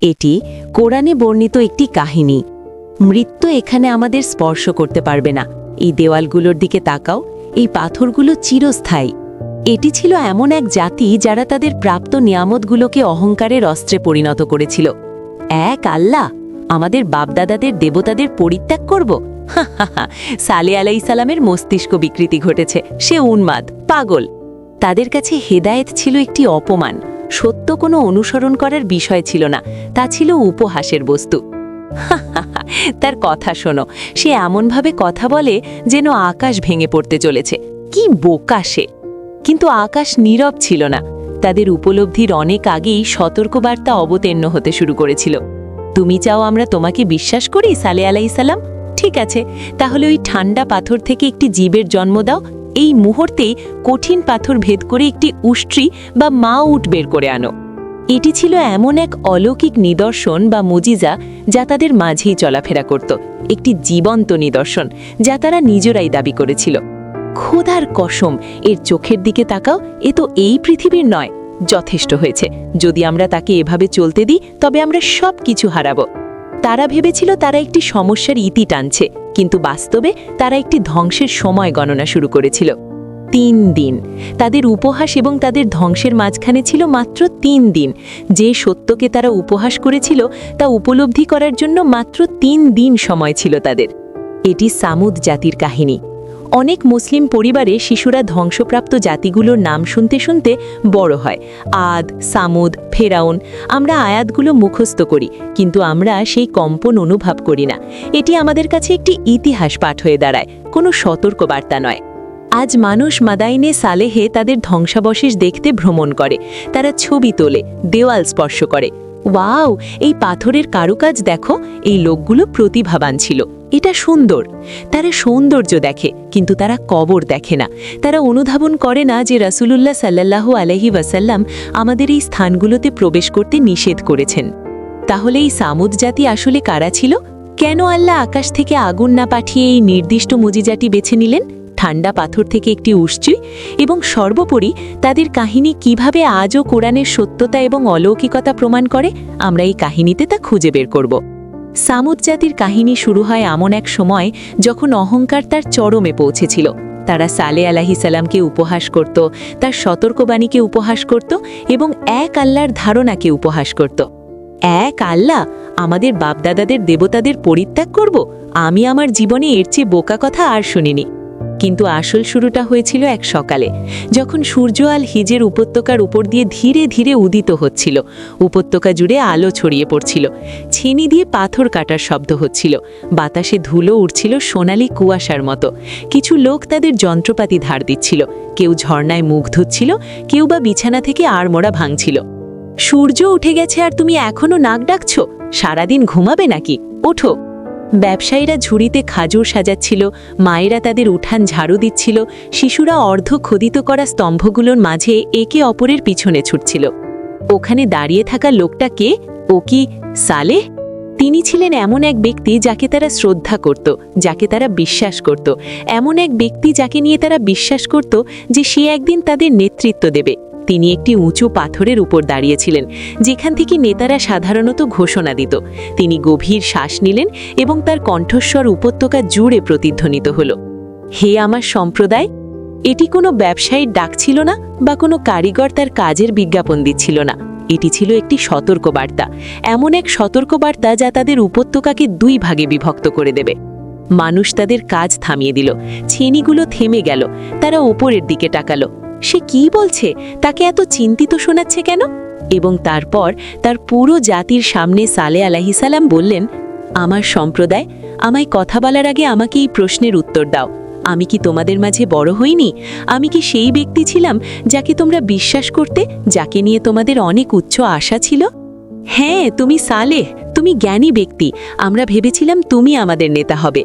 এটি কোরআনে বর্ণিত একটি কাহিনী। মৃত্যু এখানে আমাদের স্পর্শ করতে পারবে না। এই দেওয়ালগুলোর দিকে তাকাও, এই পাথরগুলো চিরস্থায়ী। এটি ছিল এমন এক জাতি যারা তাদের প্রাপ্ত নিয়ামতগুলোকে অহংকারের অস্ত্রে পরিণত করেছিল। এক আল্লাহ, আমাদের বাপদাদাদের দেবতাদের পরিত্যাগ করব? সালে আলাই সালামের মস্তিষ্ক বিকৃতি ঘটেছে। সে উন্মাদ, পাগল। তাদের কাছে হেদায়েত ছিল একটি অপমান। সত্য কোনো অনুসরণ করার বিষয় ছিল না, তা ছিল উপহাসের বস্তু। তার কথা শোনো, সে এমনভাবে কথা বলে যেন আকাশ ভেঙে পড়তে চলেছে। কি বোকা সে! কিন্তু আকাশ নীরব ছিল না। তাদের উপলব্ধির অনেক আগেই সতর্কবার্তা অবতীর্ণ হতে শুরু করেছিল। তুমি চাও আমরা তোমাকে বিশ্বাস করি, সালে আলাইসাল্লাম ঠিক আছে, তাহলে ওই ঠান্ডা পাথর থেকে একটি জীবের জন্ম দাও এই মুহূর্তেই কঠিন পাথর ভেদ করে একটি উষ্ট্রি বা মা উট বের করে আনো। এটি ছিল এমন এক অলৌকিক নিদর্শন বা মুজিজা যা তাদের মাঝেই চলাফেরা করত। একটি জীবন্ত নিদর্শন যা তারা নিজেরাই দাবি করেছিল। খোদার কসম, এর চোখের দিকে তাকাও, এ তো এই পৃথিবীর নয়, যথেষ্ট হয়েছে। যদি আমরা তাকে এভাবে চলতে দিই, তবে আমরা সব কিছু হারাব। তারা ভেবেছিল তারা একটি সমস্যার ইতি টানছে, কিন্তু বাস্তবে তারা একটি ধ্বংসের সময় গণনা শুরু করেছিল। তিন দিন। তাদের উপহাস এবং তাদের ধ্বংসের মাঝখানে ছিল মাত্র তিন দিন। যে সত্যকে তারা উপহাস করেছিল, তা উপলব্ধি করার জন্য মাত্র তিন দিন সময় ছিল তাদের। এটি সামুদ জাতির কাহিনী। অনেক মুসলিম পরিবারে শিশুরা ধ্বংসপ্রাপ্ত জাতিগুলোর নাম শুনতে শুনতে বড় হয়। আদ, সামুদ, ফেরাউন, আমরা আয়াতগুলো মুখস্থ করি, কিন্তু আমরা সেই কম্পন অনুভব করি না। এটি আমাদের কাছে একটি ইতিহাস পাঠ হয়ে দাঁড়ায়, কোনো সতর্কবার্তা নয়। আজ মানুষ মাদাইনে সালেহে তাদের ধ্বংসাবশেষ দেখতে ভ্রমণ করে, তারা ছবি তোলে, দেওয়াল স্পর্শ করে। ওয়াও, এই পাথরের কারুকাজ দেখো, এই লোকগুলো প্রতিভাবান ছিল। এটা সুন্দর। তারা সৌন্দর্য দেখে, কিন্তু তারা কবর দেখে না। তারা অনুধাবন করে না যে রাসূলুল্লাহ সাল্লাল্লাহু আলহি ওয়াসাল্লাম আমাদের এই স্থানগুলোতে প্রবেশ করতে নিষেধ করেছেন। তাহলে এই সামুদ জাতি আসলে কারা ছিল? কেন আল্লাহ আকাশ থেকে আগুন না পাঠিয়ে এই নির্দিষ্ট মুজিজাটি বেছে নিলেন? ঠান্ডা পাথর থেকে একটি উষ্চি এবং সর্বোপরি তাদের কাহিনী কীভাবে আজও কোরআনের সত্যতা এবং অলৌকিকতা প্রমাণ করে, আমরা এই কাহিনীতে তা খুঁজে বের করব। সামুদ জাতির কাহিনী শুরু হয় এমন এক সময় যখন অহংকার তার চরমে পৌঁছেছিল। তারা সালে আলাহি সালামকে উপহাস করত, তার সতর্কবাণীকে উপহাস করত এবং এক আল্লাহর ধারণাকে উপহাস করত। এক আল্লাহ, আমাদের বাপদাদাদের দেবতাদের পরিত্যাগ করব? আমি আমার জীবনে এর চেয়ে বোকা কথা আর শুনিনি। কিন্তু আসল শুরুটা হয়েছিল এক সকালে, যখন সূর্য আল হিজের উপত্যকার উপর দিয়ে ধীরে ধীরে উদিত হচ্ছিল। উপত্যকা জুড়ে আলো ছড়িয়ে পড়ছিল। ছেনি দিয়ে পাথর কাটার শব্দ হচ্ছিল। বাতাসে ধুলো উঠছিল সোনালি কুয়াশার মতো। কিছু লোক তাদের যন্ত্রপাতি ধার দিচ্ছিল। কেউ ঝর্ণায় মুখ ধুচ্ছিল, কেউ বা বিছানা থেকে আড়মোড়া ভাঙছিল। সূর্য উঠে গেছে আর তুমি এখনও নাক ডাকছ? সারাদিন ঘুমাবে নাকি? ওঠো। ব্যবসায়ীরা ঝুড়িতে খাজুর সাজাচ্ছিল, মায়েরা তাদের উঠান ঝাড়ু দিচ্ছিল, শিশুরা অর্ধ খোদিত করা স্তম্ভগুলোর মাঝে একে অপরের পিছনে ছুটছিল। ওখানে দাঁড়িয়ে থাকা লোকটা কে? ও কি সালেহ? তিনি ছিলেন এমন এক ব্যক্তি যাকে তারা শ্রদ্ধা করত, যাকে তারা বিশ্বাস করত। এমন এক ব্যক্তি যাকে নিয়ে তারা বিশ্বাস করত যে সে একদিন তাদের নেতৃত্ব দেবে। তিনি একটি উঁচু পাথরের উপর দাঁড়িয়েছিলেন, যেখান থেকে নেতারা সাধারণত ঘোষণা দিত। তিনি গভীর শ্বাস নিলেন এবং তার কণ্ঠস্বর উপত্যকা জুড়ে প্রতিধ্বনিত হল। হে আমার সম্প্রদায়, এটি কোনো ব্যবসায়ীর ডাক ছিল না বা কোনো কারিগর তার কাজের বিজ্ঞাপন দিচ্ছিল না। এটি ছিল একটি সতর্কবার্তা, এমন এক সতর্কবার্তা যা তাদের উপত্যকাকে দুই ভাগে বিভক্ত করে দেবে। মানুষ তাদের কাজ থামিয়ে দিল, ছেনিগুলো থেমে গেল, তারা ওপরের দিকে টাকালো সে কি বলছে? তাকে এত চিন্তিত শোনাচ্ছে কেন? এবং তারপর তার পুরো জাতির সামনে সালে আলাহিসাল্লাম বললেন, আমার সম্প্রদায়, আমায় কথা বলার আগে আমাকে এই প্রশ্নের উত্তর দাও। আমি কি তোমাদের মাঝে বড় হইনি? আমি কি সেই ব্যক্তি ছিলাম যাকে তোমরা বিশ্বাস করতে, যাকে নিয়ে তোমাদের অনেক উচ্চ আশা ছিল? হ্যাঁ তুমি সালেহ, তুমি জ্ঞানী ব্যক্তি। আমরা ভেবেছিলাম তুমি আমাদের নেতা হবে।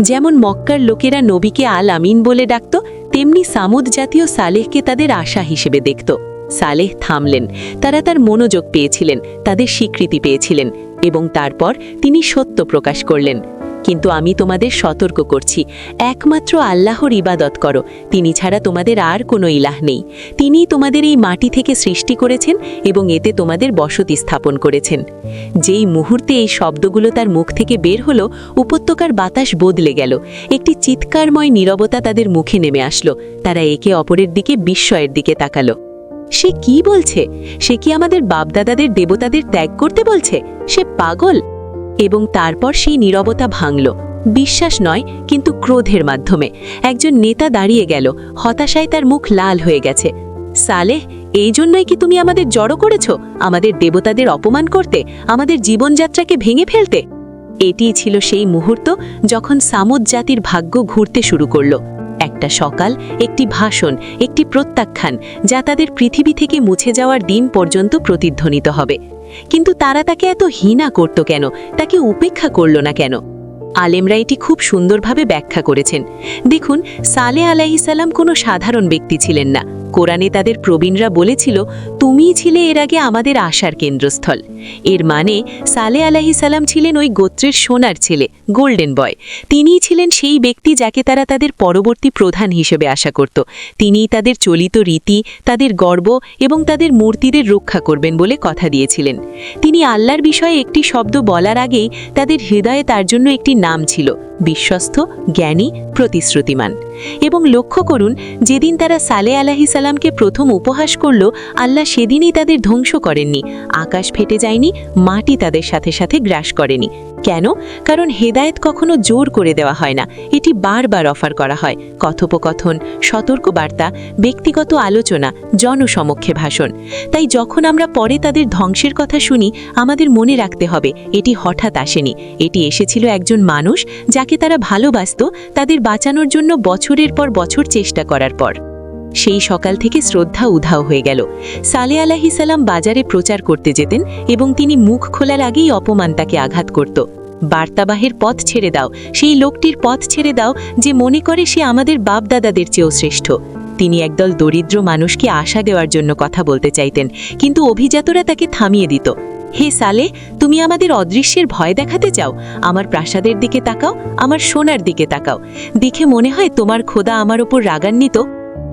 যেমন মক্কার লোকেরা নবীকে আল আমিন বলে ডাকত তেমনি সামুদ জাতীয় সালেহকে তাদের আশা হিসেবে দেখত। সালেহ থামলেন। তারা তার মনোযোগ পেয়েছিলেন, তাদের স্বীকৃতি পেয়েছিলেন এবং তারপর তিনি সত্য প্রকাশ করলেন। কিন্তু আমি তোমাদের সতর্ক করছি। একমাত্র আল্লাহর ইবাদত করো। তিনি ছাড়া তোমাদের আর কোনো ইলাহ নেই। তিনিই তোমাদের এই মাটি থেকে সৃষ্টি করেছেন এবং এতে তোমাদের বসতি স্থাপন করেছেন। যেই মুহূর্তে এই শব্দগুলো তার মুখ থেকে বের হলো, উপত্যকার বাতাস বদলে গেল। একটি চিৎকারময় নীরবতা তাদের মুখে নেমে আসলো। তারা একে অপরের দিকে বিস্ময়ের দিকে তাকালো। সে কি বলছে? সে কি আমাদের বাপদাদাদের, দেবতাদের ত্যাগ করতে বলছে? সে পাগল? এবং তারপর সেই নীরবতা ভাঙল। বিশ্বাস নয়, কিন্তু ক্রোধের মাধ্যমে। একজন নেতা দাঁড়িয়ে গেল। হতাশায় তার মুখ লাল হয়ে গেছে। সালেহ, এই জন্যই কি তুমি আমাদের জড়ো করেছ? আমাদের দেবতাদের অপমান করতে? আমাদের জীবনযাত্রাকে ভেঙে ফেলতে? এটিই ছিল সেই মুহূর্ত যখন সামুদ জাতির ভাগ্য ঘুরতে শুরু করল। একটা সকাল, একটি ভাষণ, একটি প্রত্যাখ্যান, যা তাদের পৃথিবী থেকে মুছে যাওয়ার দিন পর্যন্ত প্রতিধ্বনিত হবে। কিন্তু তারা তাকে এত হীনা করত কেন? তাকে উপেক্ষা করল না কেন? আলেমরা এটি খুব সুন্দরভাবে ব্যাখ্যা করেছেন। দেখুন, সালে আলাইসাল্লাম কোনো সাধারণ ব্যক্তি ছিলেন না। কোরআনে তাদের প্রবীণরা বলেছিল, তুমিই ছিলে এর আগে আমাদের আশার কেন্দ্রস্থল। এর মানে সালে আলাহি সালাম ছিলেন ওই গোত্রের সোনার ছেলে, গোল্ডেন বয়। তিনিই ছিলেন সেই ব্যক্তি যাকে তারা তাদের পরবর্তী প্রধান হিসেবে আশা করত। তিনিই তাদের চলিত রীতি, তাদের গর্ব এবং তাদের মূর্তিদের রক্ষা করবেন বলে কথা দিয়েছিলেন। তিনি আল্লাহর বিষয়ে একটি শব্দ বলার আগেই তাদের হৃদয়ে তার জন্য একটি নাম ছিল, বিশ্বস্ত, জ্ঞানী, প্রতিশ্রুতিমান। এবং লক্ষ্য করুন, যেদিন তারা সালে আলাহি সালামকে প্রথম উপহাস করল, আল্লাহ সেদিনই তাদের ধ্বংস করেননি। আকাশ ফেটে যায়নি, মাটি তাদের সাথে সাথে গ্রাস করেনি। কেন? কারণ হেদায়েত কখনো জোর করে দেওয়া হয় না। এটি বারবার অফার করা হয়। কথোপকথন, সতর্কবার্তা, ব্যক্তিগত আলোচনা, জনসমক্ষে ভাষণ। তাই যখন আমরা পরে তাদের ধ্বংসের কথা শুনি, আমাদের মনে রাখতে হবে, এটি হঠাৎ আসেনি। এটি এসেছিল একজন মানুষ যাকে তারা ভালোবাসত, তাদের বাঁচানোর জন্য বছরের পর বছর চেষ্টা করার পর। সেই সকাল থেকে শ্রদ্ধা উধাও হয়ে গেল। সালে আলাহি সালাম বাজারে প্রচার করতে যেতেন এবং তিনি মুখ খোলার আগেই অপমান তাকে আঘাত করত। বার্তাবাহের পথ ছেড়ে দাও, সেই লোকটির পথ ছেড়ে দাও যে মনে করে সে আমাদের বাপদাদাদের চেয়েও শ্রেষ্ঠ। তিনি একদল দরিদ্র মানুষকে আশা দেওয়ার জন্য কথা বলতে চাইতেন, কিন্তু অভিজাতরা তাকে থামিয়ে দিত। হে সালে, তুমি আমাদের অদৃশ্যের ভয় দেখাতে চাও? আমার প্রাসাদের দিকে তাকাও, আমার সোনার দিকে তাকাও। দেখে মনে হয় তোমার খোদা আমার ওপর রাগান্বিত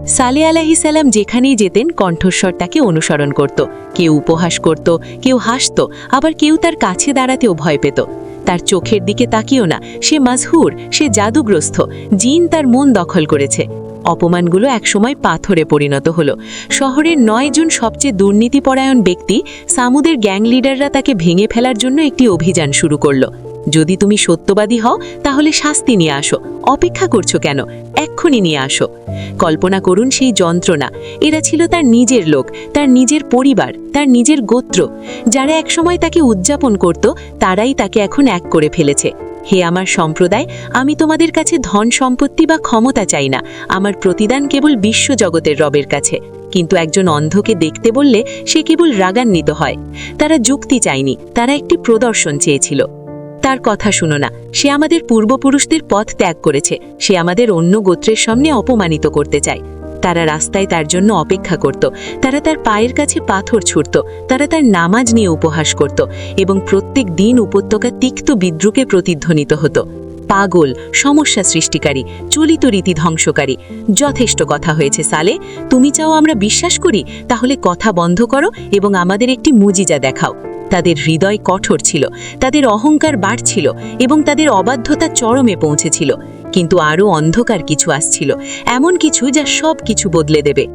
সালে আলাহিসাল্লাম যেখানেই যেতেন কণ্ঠস্বর তাকে অনুসরণ করত। কেউ উপহাস করত, কেউ হাসত, আবার কেউ তার কাছে দাঁড়াতেও ভয় পেত। তার চোখের দিকে তাকিও না, সে মাজহুর সে জাদুগ্রস্ত, জিন তার মন দখল করেছে। অপমানগুলো একসময় পাথরে পরিণত হলো। শহরের নয় জন সবচেয়ে দুর্নীতিপরায়ণ ব্যক্তি সামুদের গ্যাং লিডাররা তাকে ভেঙে ফেলার জন্য একটি অভিযান শুরু করল। যদি তুমি সত্যবাদী হও, তাহলে শাস্তি নিয়ে আসো। অপেক্ষা করছ কেন? এক্ষুনি নিয়ে আসো। কল্পনা করুন সেই যন্ত্রণা। এরা ছিল তার নিজের লোক, তার নিজের পরিবার, তার নিজের গোত্র। যারা একসময় তাকে উদযাপন করত, তারাই তাকে এখন এক করে ফেলেছে। হে আমার সম্প্রদায়, আমি তোমাদের কাছে ধন সম্পত্তি বা ক্ষমতা চাই না। আমার প্রতিদান কেবল বিশ্বজগতের রবের কাছে। কিন্তু একজন অন্ধকে দেখতে বললে সে কেবল রাগান্বিত হয়। তারা যুক্তি চায়নি, তারা একটি প্রদর্শন চেয়েছিল। তার কথা শুনো না। সে আমাদের পূর্বপুরুষদের পথ ত্যাগ করেছে। সে আমাদের অন্য গোত্রের সামনে অপমানিত করতে চায়। তারা রাস্তায় তার জন্য অপেক্ষা করত। তারা তার পায়ের কাছে পাথর ছুটত তারা তার নামাজ নিয়ে উপহাস করত এবং প্রত্যেক দিন উপত্যকা তিক্ত বিদ্রুকে প্রতিধ্বনিত হতো। পাগল, সমস্যা সৃষ্টিকারী, চলিত রীতি ধ্বংসকারী, যথেষ্ট কথা হয়েছে, সালে। তুমি চাও আমরা বিশ্বাস করি? তাহলে কথা বন্ধ করো এবং আমাদের একটি মুজিজা দেখাও। তাদের হৃদয় কঠোর ছিল, তাদের অহংকার বাড়ছিল এবং তাদের অবাধ্যতা চরমে পৌঁছেছিল। কিন্তু আরও অন্ধকার কিছু আসছিল, এমন কিছু যা সব কিছু বদলে দেবে।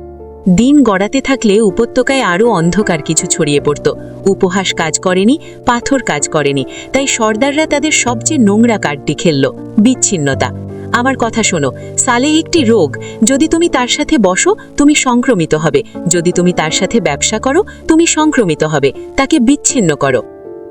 দিন গড়াতে থাকলে উপত্যকায় আরও অন্ধকার কিছু ছড়িয়ে পড়ত। উপহাস কাজ করেনি, পাথর কাজ করেনি, তাই সর্দাররা তাদের সবচেয়ে নোংরা কার্ডটি খেলল, বিচ্ছিন্নতা। আমার কথা শোনো। সালে একটি রোগ। যদি তুমি তার সাথে বসো, তুমি সংক্রমিত হবে। যদি তুমি তার সাথে ব্যবসা করো, তুমি সংক্রমিত হবে। তাকে বিচ্ছিন্ন করো।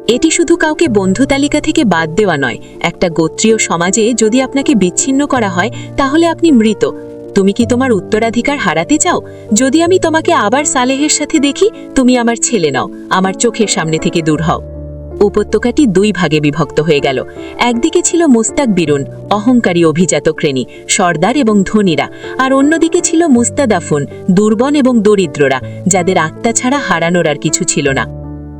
এটি শুধু কাউকে বন্ধু তালিকা থেকে বাদ দেওয়া নয়। একটা গোত্রীয় সমাজে যদি আপনাকে বিচ্ছিন্ন করা হয়, তাহলে আপনি মৃত। তুমি কি তোমার উত্তরাধিকার হারাতে চাও? যদি আমি তোমাকে আবার সালেহের সাথে দেখি, তুমি আমার ছেলে নাও। আমার চোখের সামনে থেকে দূর হও। উপত্যকাটি দুই ভাগে বিভক্ত হয়ে গেল। একদিকে ছিল মুস্তাক বিরুন, অহংকারী অভিজাত ক্রেনী সর্দার এবং ধনীরা, আর অন্যদিকে ছিল মুস্তাদাফুন দুর্বন এবং দরিদ্ররা, যাদের আত্মা ছাড়া হারানোর আর কিছু ছিল না।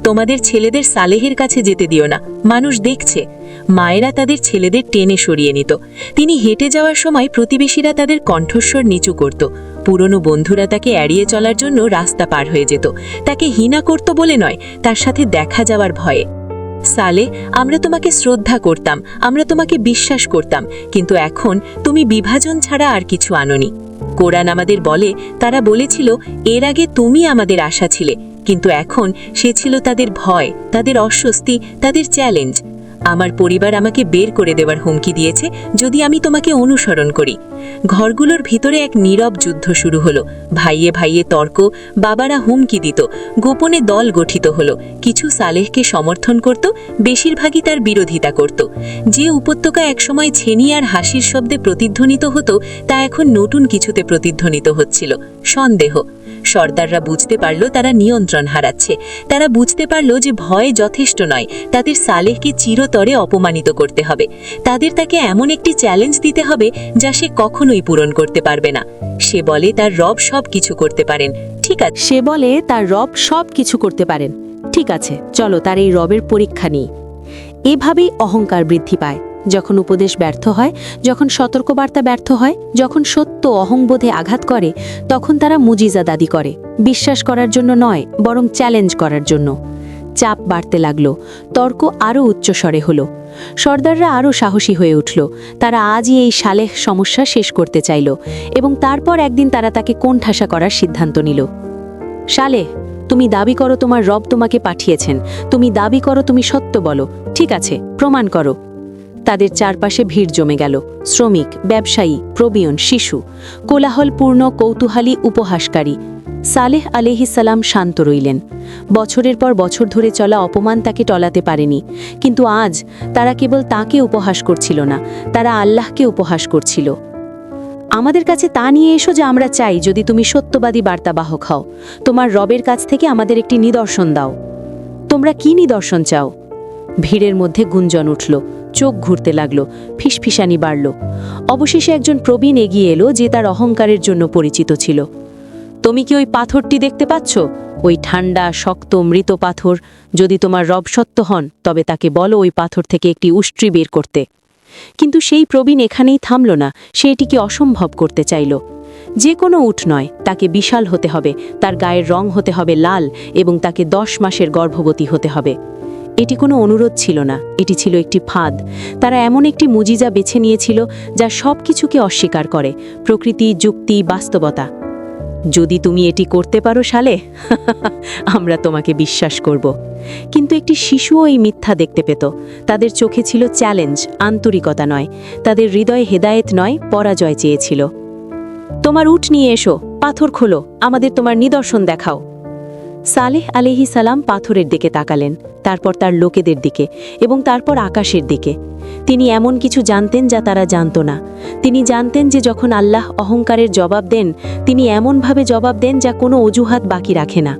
তোমাদের ছেলেদের সালেহের কাছে যেতে দিও না, মানুষ দেখছে। মায়েরা তাদের ছেলেদের টেনে সরিয়ে নিত। তিনি হেঁটে যাওয়ার সময় প্রতিবেশীরা তাদের কণ্ঠস্বর নিচু করত। পুরনো বন্ধুরা তাকে এড়িয়ে চলার জন্য রাস্তা পার হয়ে যেত। তাকে হীনা করত বলে নয়, তার সাথে দেখা যাওয়ার ভয়ে। সালে আমরা তোমাকে শ্রদ্ধা করতাম, আমরা তোমাকে বিশ্বাস করতাম, কিন্তু এখন তুমি বিভাজন ছাড়া আর কিছু আননি। কোরআন আমাদের বলে, তারা বলেছিল, এর আগে তুমি আমাদের আশা ছিলে, কিন্তু এখন সে ছিল তাদের ভয়, তাদের অস্বস্তি, তাদের চ্যালেঞ্জ আমার পরিবার আমাকে বের করে দেওয়ার হুমকি দিয়েছে যদি আমি তোমাকে অনুসরণ করি। ঘরগুলোর ভিতরে এক নীরব যুদ্ধ শুরু হলো। ভাইয়ে ভাইয়ে তর্ক, বাবারা হুমকি দিত, গোপনে দল গঠিত হলো। কিছু সালেহকে সমর্থন করত, বেশিরভাগই তার বিরোধিতা করত। যে উপত্যকা একসময় ছেনি আর হাসির শব্দে প্রতিধ্বনিত হতো, তা এখন নতুন কিছুতে প্রতিধ্বনিত হচ্ছিল। সন্দেহ সর্দাররা বুঝতে পারল তারা নিয়ন্ত্রণ হারাচ্ছে। তারা বুঝতে পারল যে ভয় যথেষ্ট নয়, তাদের সালেহকে চিরতরে অপমানিত করতে হবে। তাদের তাকে এমন একটি চ্যালেঞ্জ দিতে হবে যা সে কখনোই পূরণ করতে পারবে না। সে বলে, তার রব সব কিছু করতে পারেন। ঠিক আছে। সে বলে, তার রব সব কিছু করতে পারেন। ঠিক আছে, চলো তার এই রবের পরীক্ষা নিই। এভাবেই অহংকার বৃদ্ধি পায়। যখন উপদেশ ব্যর্থ হয়, যখন সতর্কবার্তা ব্যর্থ হয়, যখন সত্য অহংবোধে আঘাত করে, তখন তারা মুজিজা দাদি করে। বিশ্বাস করার জন্য নয়, বরং চ্যালেঞ্জ করার জন্য। চাপ বাড়তে লাগল, তর্ক আরও উচ্চস্বরে হলো। সর্দাররা আরও সাহসী হয়ে উঠল, তারা আজই এই সালেহ সমস্যা শেষ করতে চাইল, এবং তারপর একদিন তারা তাকে কোণঠাসা করার সিদ্ধান্ত নিল। সালেহ, তুমি দাবি করো তোমার রব তোমাকে পাঠিয়েছেন, তুমি দাবি করো তুমি সত্য বলো, ঠিক আছে, প্রমাণ করো। তাদের চারপাশে ভিড় জমে গেল। শ্রমিক, ব্যবসায়ী, প্রবীণ, শিশু। কোলাহলপূর্ণ, কৌতূহলী, উপহাসকারী। সালেহ আলিহিসাল্লাম শান্ত রইলেন। বছরের পর বছর ধরে চলা অপমান তাকে টলাতে পারেনি। কিন্তু আজ তারা কেবল তাকে উপহাস করছিল না, তারা আল্লাহকে উপহাস করছিল। আমাদের কাছে তা নিয়ে এসো যে আমরা চাই যদি তুমি সত্যবাদী বার্তাবাহক হও। তোমার রবের কাছ থেকে আমাদের একটি নিদর্শন দাও। তোমরা কি নিদর্শন চাও? ভিড়ের মধ্যে গুঞ্জন উঠল। চোখ ঘুরতে লাগল, ফিসফিসানি বাড়ল। অবশেষে একজন প্রবীণ এগিয়ে এলো যে তার অহংকারের জন্য পরিচিত ছিল। তুমি কি ওই পাথরটি দেখতে পাচ্ছ? ওই ঠান্ডা, শক্ত, মৃত পাথর। যদি তোমার রব সত্য হন, তবে তাকে বলো ওই পাথর থেকে একটি উষ্ট্রি বের করতে। কিন্তু সেই প্রবীণ এখানেই থামল না, সে এটিকে অসম্ভব করতে চাইল। যে কোনো উঠ নয়, তাকে বিশাল হতে হবে, তার গায়ের রং হতে হবে লাল এবং তাকে দশ মাসের গর্ভবতী হতে হবে। এটি কোনো অনুরোধ ছিল না। এটি ছিল একটি ফাঁদ। তারা এমন একটি মুজিজা বেছে নিয়েছিল যা সব কিছুকে অস্বীকার করে। প্রকৃতি, যুক্তি, বাস্তবতা। যদি তুমি এটি করতে পারো সালে আমরা তোমাকে বিশ্বাস করব। কিন্তু একটি শিশুও এই মিথ্যা দেখতে পেত। তাদের চোখে ছিল চ্যালেঞ্জ, আন্তরিকতা নয়। তাদের হৃদয়ে হেদায়েত নয়, পরাজয় চেয়েছিল। তোমার উঠ নিয়ে এসো, পাথর খোলো, আমাদের তোমার নিদর্শন দেখাও। সালেহ আলিহি সালাম পাথরের দিকে তাকালেন, তারপর তার লোকেদের দিকে এবং তারপর আকাশের দিকে। তিনি এমন কিছু জানতেন যা তারা জানত না। তিনি জানতেন যে যখন আল্লাহ অহংকারের জবাব দেন, তিনি এমনভাবে জবাব দেন যা কোনো অজুহাত বাকি রাখে না।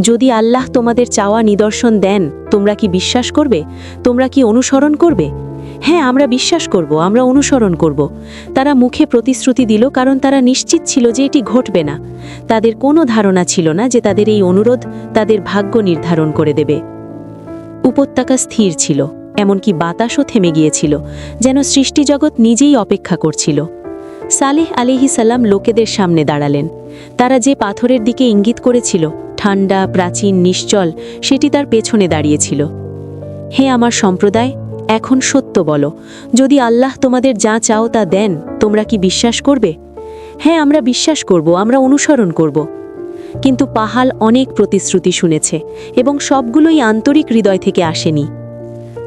যদি আল্লাহ তোমাদের চাওয়া নিদর্শন দেন, তোমরা কি বিশ্বাস করবে? তোমরা কি অনুসরণ করবে? হ্যাঁ আমরা বিশ্বাস করব, আমরা অনুসরণ করব। তারা মুখে প্রতিশ্রুতি দিল, কারণ তারা নিশ্চিত ছিল যে এটি ঘটবে না। তাদের কোনো ধারণা ছিল না যে তাদের এই অনুরোধ তাদের ভাগ্য নির্ধারণ করে দেবে। উপত্যকা স্থির ছিল, এমনকি বাতাসও থেমে গিয়েছিল, যেন সৃষ্টিজগৎ নিজেই অপেক্ষা করছিল। সালেহ আলিহি সাল্লাম লোকেদের সামনে দাঁড়ালেন। তারা যে পাথরের দিকে ইঙ্গিত করেছিল, ঠান্ডা, প্রাচীন, নিশ্চল, সেটি তার পেছনে দাঁড়িয়েছিল। হে আমার সম্প্রদায় এখন সত্য বলো, যদি আল্লাহ তোমাদের যা চাও তা দেন, তোমরা কি বিশ্বাস করবে? হ্যাঁ আমরা বিশ্বাস করব, আমরা অনুসরণ করব। কিন্তু পাহাল অনেক প্রতিশ্রুতি শুনেছে এবং সবগুলোই আন্তরিক হৃদয় থেকে আসেনি।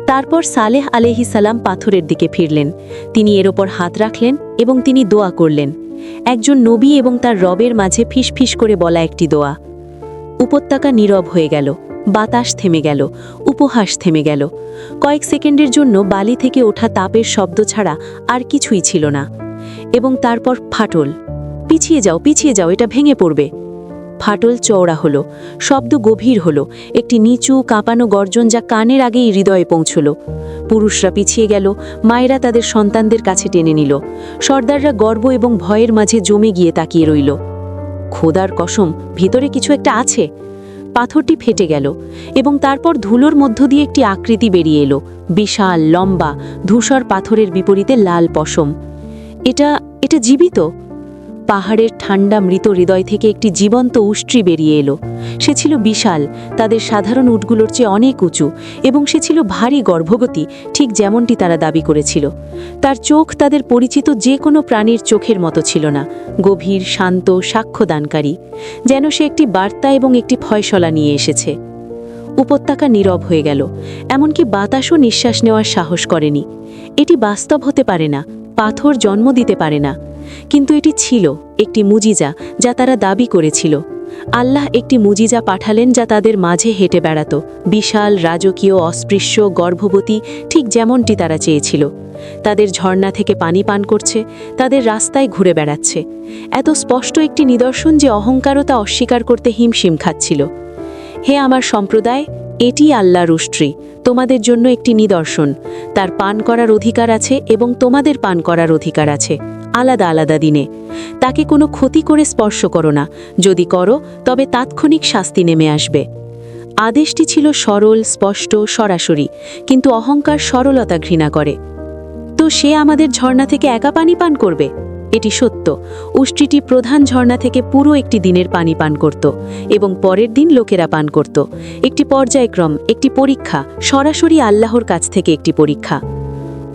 তারপর সালেহ আলহি সালাম পাথরের দিকে ফিরলেন। তিনি এর ওপর হাত রাখলেন এবং তিনি দোয়া করলেন। একজন নবী এবং তার রবের মাঝে ফিসফিস করে বলা একটি দোয়া। উপত্যকা নীরব হয়ে গেল। বাতাস থেমে গেল, উপহাস থেমে গেল। কয়েক সেকেন্ডের জন্য বালি থেকে ওঠা তাপের শব্দ ছাড়া আর কিছুই ছিল না। এবং তারপর ফাটল। পিছিয়ে যাও পিছিয়ে যাও, এটা ভেঙে পড়বে। ফাটল চওড়া হলো, শব্দ গভীর হলো, একটি নিচু, কাঁপানো গর্জন যা কানের আগেই হৃদয়ে পৌঁছল। পুরুষরা পিছিয়ে গেল, মায়েরা তাদের সন্তানদের কাছে টেনে নিল। সর্দাররা গর্ব এবং ভয়ের মাঝে জমে গিয়ে তাকিয়ে রইল। খোদার কসম, ভিতরে কিছু একটা আছে? পাথরটি ফেটে গেল এবং তারপর ধুলোর মধ্য দিয়ে একটি আকৃতি বেরিয়ে এলো, বিশাল, লম্বা, ধূসর পাথরের বিপরীতে লাল পশম। এটা এটা জীবিত? পাহাড়ের ঠান্ডা মৃত হৃদয় থেকে একটি জীবন্ত উষ্ট্রি বেরিয়ে এলো। সে ছিল বিশাল, তাদের সাধারণ উটগুলোর চেয়ে অনেক উঁচু, এবং সে ছিল ভারী গর্ভবতী, ঠিক যেমনটি তারা দাবি করেছিল। তার চোখ তাদের পরিচিত যে কোনো প্রাণীর চোখের মতো ছিল না, গভীর, শান্ত, সাক্ষ্যদানকারী, যেন সে একটি বার্তা এবং একটি ফয়সলা নিয়ে এসেছে। উপত্যকা নীরব হয়ে গেল, এমনকি বাতাসও নিঃশ্বাস নেওয়ার সাহস করেনি। এটি বাস্তব হতে পারে না পাথর জন্ম দিতে পারে না। কিন্তু এটি ছিল একটি মুজিজা যা তারা দাবি করেছিল। আল্লাহ একটি মুজিজা পাঠালেন যা তাদের মাঝে হেঁটে বেড়াত। বিশাল, রাজকীয়, অস্পৃশ্য, গর্ভবতী, ঠিক যেমনটি তারা চেয়েছিল। তাদের ঝর্ণা থেকে পানি পান করছে, তাদের রাস্তায় ঘুরে বেড়াচ্ছে। এত স্পষ্ট একটি নিদর্শন যে অহংকারতা অস্বীকার করতে হিমশিম খাচ্ছিল। হে আমার সম্প্রদায়, এটি আল্লাহর উষ্ট্রি তোমাদের জন্য একটি নিদর্শন। তার পান করার অধিকার আছে এবং তোমাদের পান করার অধিকার আছে। আলাদা আলাদা দিনে। তাকে কোনো ক্ষতি করে স্পর্শ করো না। যদি করো, তবে তাৎক্ষণিক শাস্তি নেমে আসবে। আদেশটি ছিল সরল, স্পষ্ট, সরাসরি, কিন্তু অহংকার সরলতা ঘৃণা করে। তো সে আমাদের ঝর্ণা থেকে একা পানি পান করবে? এটি সত্য। উষ্ট্রিটি প্রধান ঝর্ণা থেকে পুরো একটি দিনের পানি পান করত এবং পরের দিন লোকেরা পান করত। একটি পর্যায়ক্রম, একটি পরীক্ষা, সরাসরি আল্লাহর কাছ থেকে একটি পরীক্ষা।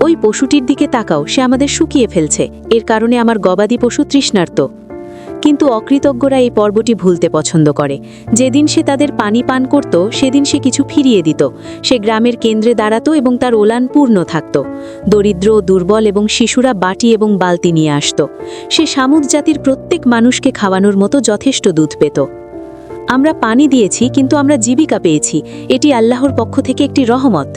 ওই পশুটির দিকে তাকাও, সে আমাদের শুকিয়ে ফেলছে। এর কারণে আমার গবাদি পশু তৃষ্ণার্ত। কিন্তু অকৃতজ্ঞরা এই পর্বটি ভুলতে পছন্দ করে। যেদিন সে তাদের পানি পান করত, সেদিন সে কিছু ফিরিয়ে দিত। সে গ্রামের কেন্দ্রে দাঁড়াতো এবং তার ওলান পূর্ণ থাকত। দরিদ্র, দুর্বল এবং শিশুরা বাটি এবং বালতি নিয়ে আসত। সে সামুদ জাতির প্রত্যেক মানুষকে খাওয়ানোর মতো যথেষ্ট দুধ পেত। আমরা পানি দিয়েছি, কিন্তু আমরা জীবিকা পেয়েছি। এটি আল্লাহর পক্ষ থেকে একটি রহমত।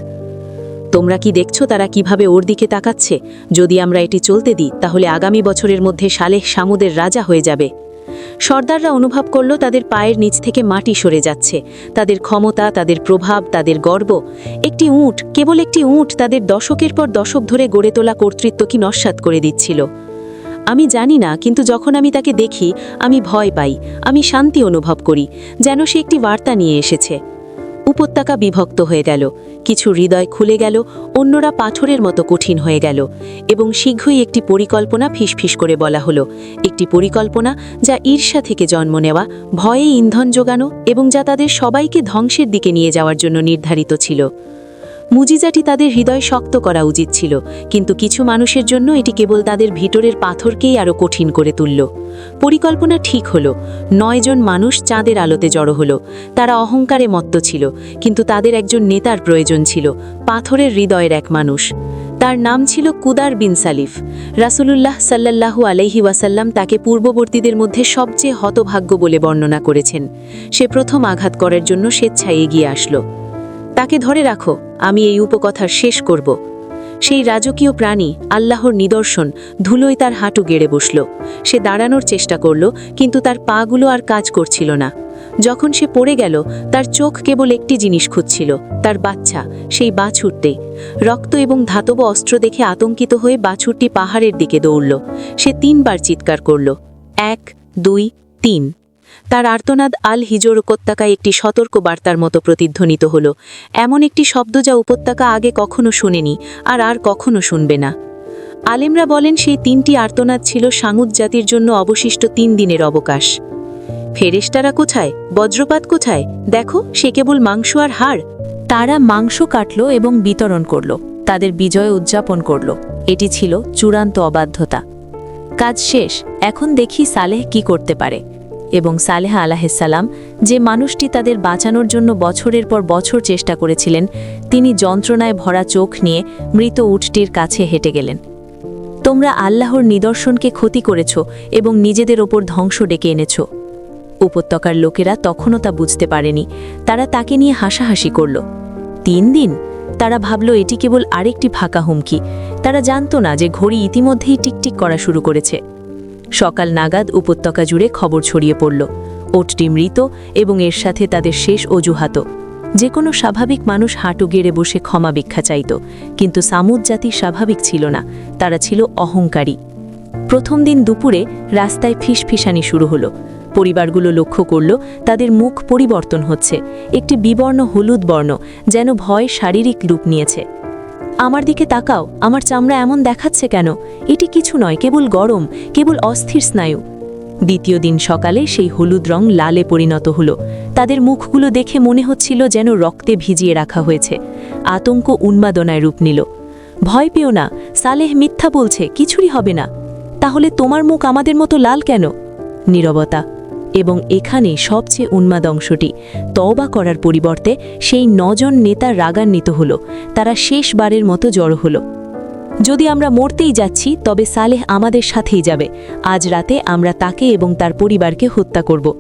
তোমরা কি দেখছ তারা কীভাবে ওর দিকে তাকাচ্ছে? যদি আমরা এটি চলতে দিই, তাহলে আগামী বছরের মধ্যে সালেহ সামুদের রাজা হয়ে যাবে। সর্দাররা অনুভব করল তাদের পায়ের নিচ থেকে মাটি সরে যাচ্ছে। তাদের ক্ষমতা, তাদের প্রভাব, তাদের গর্ব, একটি উঁট, কেবল একটি উঁট তাদের দশকের পর দশক ধরে গড়ে তোলা কর্তৃত্ব কি নস্বাত করে দিচ্ছিল। আমি জানি না, কিন্তু যখন আমি তাকে দেখি, আমি ভয় পাই, আমি শান্তি অনুভব করি, যেন সে একটি বার্তা নিয়ে এসেছে। উপত্যকা বিভক্ত হয়ে গেল। কিছু হৃদয় খুলে গেল, অন্যরা পাথরের মতো কঠিন হয়ে গেল এবং শীঘ্রই একটি পরিকল্পনা ফিসফিস করে বলা হলো। একটি পরিকল্পনা যা ঈর্ষা থেকে জন্ম নেওয়া, ভয়ে ইন্ধন জোগানো এবং যা তাদের সবাইকে ধ্বংসের দিকে নিয়ে যাওয়ার জন্য নির্ধারিত ছিল। মুজিজাটি তাদের হৃদয় শক্ত করা উচিত ছিল, কিন্তু কিছু মানুষের জন্য এটি কেবল তাদের ভিতরের পাথরকেই আরও কঠিন করে তুলল। পরিকল্পনা ঠিক হলো নয়জন মানুষ চাঁদের আলোতে জড়ো হলো, তারা অহংকারে মত্ত ছিল, কিন্তু তাদের একজন নেতার প্রয়োজন ছিল, পাথরের হৃদয়ের এক মানুষ। তার নাম ছিল কুদার বিন সালিফ। রাসূলুল্লাহ সাল্লাল্লাহু আলাইহি ওয়াসাল্লাম তাকে পূর্ববর্তীদের মধ্যে সবচেয়ে হতভাগ্য বলে বর্ণনা করেছেন। সে প্রথম আঘাত করার জন্য স্বেচ্ছায় এগিয়ে আসলো। তাকে ধরে রাখো, আমি এই উপকথার শেষ করব। সেই রাজকীয় প্রাণী আল্লাহর নিদর্শন ধুলোয় তার হাঁটু গেড়ে বসল। সে দাঁড়ানোর চেষ্টা করল, কিন্তু তার পাগুলো আর কাজ করছিল না। যখন সে পড়ে গেল, তার চোখ কেবল একটি জিনিস খুঁজছিল, তার বাচ্চা, সেই বাছুরটে। রক্ত এবং ধাতব অস্ত্র দেখে আতঙ্কিত হয়ে বাছুরটি পাহাড়ের দিকে দৌড়ল। সে তিনবার চিৎকার করল, এক, দুই, তিন। তার আর্তনাদ আল হিজোর উপত্যকায় একটি সতর্ক বার্তার মতো প্রতিধ্বনিত হল। এমন একটি শব্দ যা উপত্যকা আগে কখনো শুনেনি আর আর কখনো শুনবে না। আলেমরা বলেন সেই তিনটি আর্তনাদ ছিল সাঙুদ জাতির জন্য অবশিষ্ট তিন দিনের অবকাশ। ফেরেশতারা কোথায়? বজ্রপাত কোথায়? দেখো, সে কেবল মাংস আর হাড়। তারা মাংস কাটল এবং বিতরণ করল, তাদের বিজয় উদযাপন করল। এটি ছিল চূড়ান্ত অবাধ্যতা। কাজ শেষ, এখন দেখি সালেহ কি করতে পারে। এবং সালেহ আলাহিসাল্লাম যে মানুষটি তাদের বাঁচানোর জন্য বছরের পর বছর চেষ্টা করেছিলেন, তিনি যন্ত্রণায় ভরা চোখ নিয়ে মৃত উটটির কাছে হেঁটে গেলেন। তোমরা আল্লাহর নিদর্শনকে ক্ষতি করেছ এবং নিজেদের ওপর ধ্বংস ডেকে এনেছ। উপত্যকার লোকেরা তখনও তা বুঝতে পারেনি। তারা তাকে নিয়ে হাসাহাসি করল। তিন দিন তারা ভাবল, এটি কেবল আরেকটি ফাঁকা হুমকি। তারা জানত না যে ঘড়ি ইতিমধ্যেই টিকটিক করা শুরু করেছে। সকাল নাগাদ উপত্যকা জুড়ে খবর ছড়িয়ে পড়ল। ওটটি মৃত এবং এর সাথে তাদের শেষ অজুহাত। যে কোনো স্বাভাবিক মানুষ হাঁটু গেড়ে বসে ক্ষমা ভিক্ষা চাইত, কিন্তু সামুদ জাতি স্বাভাবিক ছিল না, তারা ছিল অহংকারী। প্রথম দিন দুপুরে রাস্তায় ফিসফিসানি শুরু হলো। পরিবারগুলো লক্ষ্য করল তাদের মুখ পরিবর্তন হচ্ছে। একটি বিবর্ণ হলুদ বর্ণ যেন ভয় শারীরিক রূপ নিয়েছে। আমার দিকে তাকাও, আমার চামড়া এমন দেখাচ্ছে কেন? এটি কিছু নয়, কেবল গরম, কেবল অস্থির স্নায়ু। দ্বিতীয় দিন সকালে সেই হলুদ রং লালে পরিণত হলো। তাদের মুখগুলো দেখে মনে হচ্ছিল যেন রক্তে ভিজিয়ে রাখা হয়েছে। আতঙ্ক উন্মাদনায় রূপ নিল। ভয় পেও না, সালেহ মিথ্যা বলছে, কিছুরই হবে না। তাহলে তোমার মুখ আমাদের মতো লাল কেন? নীরবতা এবং এখানে সবচেয়ে উন্মাদ অংশটি। তওবা করার পরিবর্তে সেই নজন নেতা রাগান্বিত হল। তারা শেষবারের মতো জড়ো হলো। যদি আমরা মরতেই যাচ্ছি, তবে সালেহ আমাদের সাথেই যাবে। আজ রাতে আমরা তাকে এবং তার পরিবারকে হত্যা করব।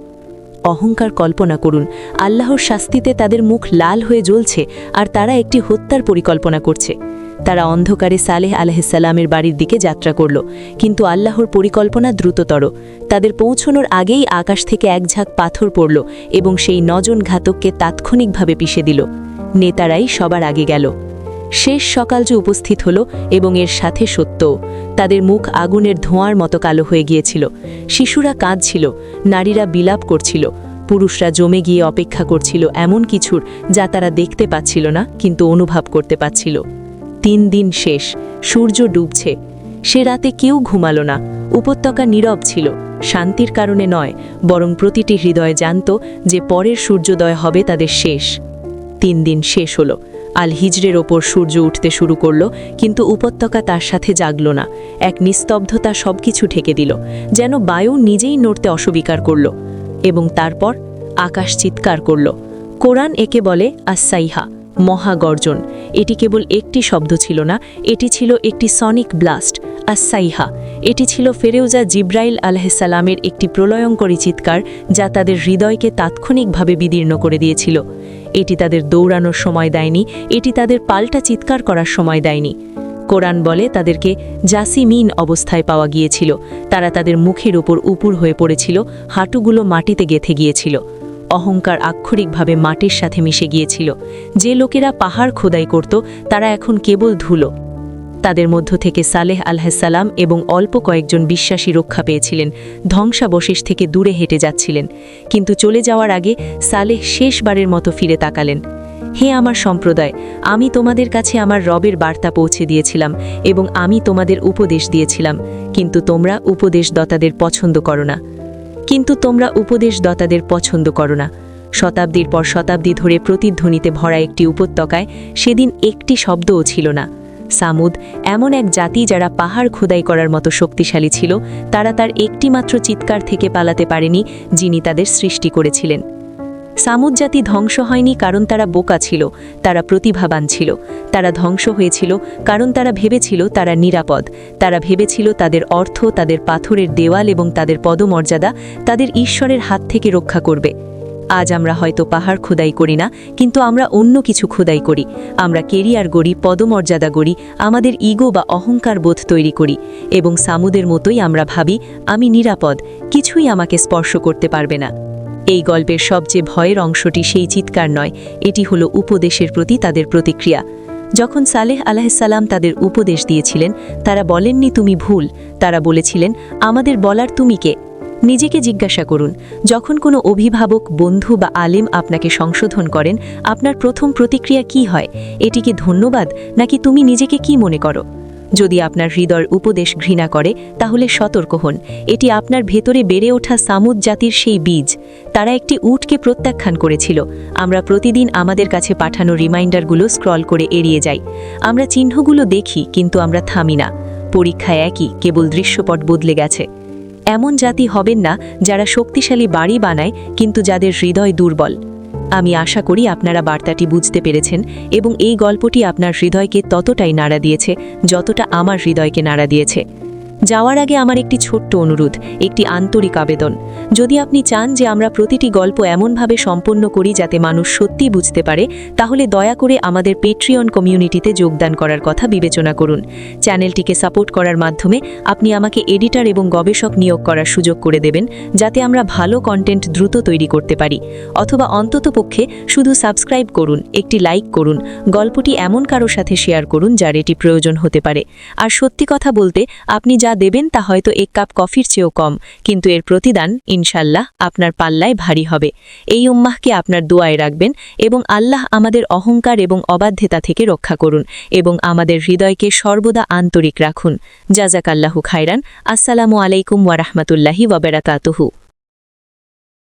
অহংকার কল্পনা করুন। আল্লাহর শাস্তিতে তাদের মুখ লাল হয়ে জ্বলছে আর তারা একটি হত্যার পরিকল্পনা করছে। তারা অন্ধকারে সালেহ আলহিসাল্লামের বাড়ির দিকে যাত্রা করল। কিন্তু আল্লাহর পরিকল্পনা দ্রুততর। তাদের পৌঁছনোর আগেই আকাশ থেকে এক ঝাঁক পাথর পড়ল এবং সেই নজন ঘাতককে তাৎক্ষণিকভাবে পিষে দিল। নেতারাই সবার আগে গেল। শেষ সকাল যে উপস্থিত হল এবং এর সাথে সত্য, তাদের মুখ আগুনের ধোঁয়ার মতো কালো হয়ে গিয়েছিল। শিশুরা কাঁদছিল, নারীরা বিলাপ করছিল, পুরুষরা জমে গিয়ে অপেক্ষা করছিল এমন কিছুর যা তারা দেখতে পাচ্ছিল না, কিন্তু অনুভব করতে পাচ্ছিল। তিন দিন শেষ, সূর্য ডুবছে। সে রাতে কেউ ঘুমালো না। উপত্যকা নীরব ছিল। শান্তির কারণে নয়, বরং প্রতিটি হৃদয় জানত যে পরের সূর্যোদয় হবে তাদের শেষ। তিন দিন শেষ হলো। আল হিজরের ওপর সূর্য উঠতে শুরু করল, কিন্তু উপত্যকা তার সাথে জাগল না। এক নিস্তব্ধতা সবকিছু ঢেকে দিল, যেন বায়ু নিজেই নড়তে অস্বীকার করল এবং তারপর আকাশ চিৎকার করল। কোরআন একে বলে আসাইহা মহাগর্জন। এটি কেবল একটি শব্দ ছিল না, এটি ছিল একটি সনিক ব্লাস্ট আসাইহা এটি ছিল ফেরেউজা জিব্রাইল আলহামের একটি প্রলয়ঙ্করী চিৎকার যা তাদের হৃদয়কে তাৎক্ষণিকভাবে বিদীর্ণ করে দিয়েছিল। এটি তাদের দৌড়ানোর সময় দেয়নি, এটি তাদের পাল্টা চিৎকার করার সময় দেয়নি। কোরআন বলে তাদেরকে জাসিমিন অবস্থায় পাওয়া গিয়েছিল। তারা তাদের মুখের ওপর উপুর হয়ে পড়েছিল, হাঁটুগুলো মাটিতে গেথে গিয়েছিল। অহংকার আক্ষরিকভাবে মাটির সাথে মিশে গিয়েছিল। যে লোকেরা পাহাড় খোদাই করত, তারা এখন কেবল ধুলো। তাদের মধ্য থেকে সালেহ আলহাসাল্লাম এবং অল্প কয়েকজন বিশ্বাসী রক্ষা পেয়েছিলেন। ধ্বংসাবশেষ থেকে দূরে হেঁটে যাচ্ছিলেন। কিন্তু চলে যাওয়ার আগে সালেহ শেষবারের মতো ফিরে তাকালেন। হে আমার সম্প্রদায়, আমি তোমাদের কাছে আমার রবের বার্তা পৌঁছে দিয়েছিলাম এবং আমি তোমাদের উপদেশ দিয়েছিলাম। কিন্তু তোমরা উপদেশদাতাদের পছন্দ করো না। কিন্তু তোমরা উপদেশদাতাদের পছন্দ করো না। শতাব্দীর পর শতাব্দী ধরে প্রতিধ্বনিতে ভরা একটি উপত্যকায় সেদিন একটি শব্দও ছিল না। সামুদ, এমন এক জাতি যারা পাহাড় খোদাই করার মতো শক্তিশালী ছিল, তারা তার একটিমাত্র চিৎকার থেকে পালাতে পারেনি, যিনি তাদের সৃষ্টি করেছিলেন। সামুদ জাতি ধ্বংস হয়নি কারণ তারা বোকা ছিল, তারা প্রতিভাবান ছিল। তারা ধ্বংস হয়েছিল কারণ তারা ভেবেছিল তারা নিরাপদ। তারা ভেবেছিল তাদের অর্থ, তাদের পাথরের দেওয়াল এবং তাদের পদমর্যাদা তাদের ঈশ্বরের হাত থেকে রক্ষা করবে। আজ আমরা হয়তো পাহাড় খোদাই করি না, কিন্তু আমরা অন্য কিছু খোদাই করি। আমরা কেরিয়ার গড়ি, পদমর্যাদা গড়ি, আমাদের ইগো বা অহংকার বোধ তৈরি করি এবং সামুদের মতোই আমরা ভাবি, আমি নিরাপদ, কিছুই আমাকে স্পর্শ করতে পারবে না। এই গল্পের সবচেয়ে ভয়ের অংশটি সেই চিৎকার নয়, এটি হলো উপদেশের প্রতি তাদের প্রতিক্রিয়া। যখন সালেহ আলাহিসাল্লাম তাদের উপদেশ দিয়েছিলেন, তারা বলেননি, তুমি ভুল। তারা বলেছিলেন, আমাদের বলার তুমি কে? নিজেকে জিজ্ঞাসা করুন, যখন কোনো অভিভাবক, বন্ধু বা আলেম আপনাকে সংশোধন করেন, আপনার প্রথম প্রতিক্রিয়া কি হয়? এটিকে ধন্যবাদ নাকি তুমি নিজেকে কি মনে করো? যদি আপনার হৃদয় উপদেশ ঘৃণা করে, তাহলে সতর্ক হন। এটি আপনার ভেতরে বেড়ে ওঠা সামুদ জাতির সেই বীজ। তারা একটি উটকে প্রত্যাখ্যান করেছিল। আমরা প্রতিদিন আমাদের কাছে পাঠানো রিমাইন্ডারগুলো স্ক্রল করে এড়িয়ে যাই। আমরা চিহ্নগুলো দেখি, কিন্তু আমরা থামি না। পরীক্ষায় একই, কেবল দৃশ্যপট বদলে গেছে। এমন জাতি হবেন না যারা শক্তিশালী বাড়ি বানায়, কিন্তু যাদের হৃদয় দুর্বল। আমি আশা করি আপনারা বার্তাটি বুঝতে পেরেছেন এবং এই গল্পটি আপনার হৃদয়কে ততটাই নাড়া দিয়েছে, যতটা আমার হৃদয়কে নাড়া দিয়েছে। যাওয়ার আগে আমার একটি ছোট্ট অনুরোধ, একটি আন্তরিক আবেদন। যদি আপনি চান যে আমরা প্রতিটি গল্প এমনভাবে সম্পন্ন করি যাতে মানুষ সত্যি বুঝতে পারে, তাহলে দয়া করে আমাদের পেট্রিয়ন কমিউনিটিতে যোগদান করার কথা বিবেচনা করুন। চ্যানেলটিকে সাপোর্ট করার মাধ্যমে আপনি আমাকে এডিটার এবং গবেষক নিয়োগ করার সুযোগ করে দেবেন, যাতে আমরা ভালো কন্টেন্ট দ্রুত তৈরি করতে পারি। অথবা অন্ততপক্ষে শুধু সাবস্ক্রাইব করুন, একটি লাইক করুন, গল্পটি এমন কারও সাথে শেয়ার করুন যার এটি প্রয়োজন হতে পারে। আর সত্যি কথা বলতে, আপনি যা দেবেন, তা হয়তো এক কাপ কফির চেয়েও কম। কিন্তু এর প্রতিদান ইনশাল্লাহ আপনার পাল্লায় ভারী হবে। এই উম্মাহকে আপনার দোয়ায় রাখবেন এবং আল্লাহ আমাদের অহংকার এবং অবাধ্যতা থেকে রক্ষা করুন এবং আমাদের হৃদয়কে সর্বদা আন্তরিক রাখুন। জাজাকাল্লাহু খায়রান। আসসালামু আলাইকুম ওয়ারাহমাতুল্লাহি ওয়াবারাকাতুহু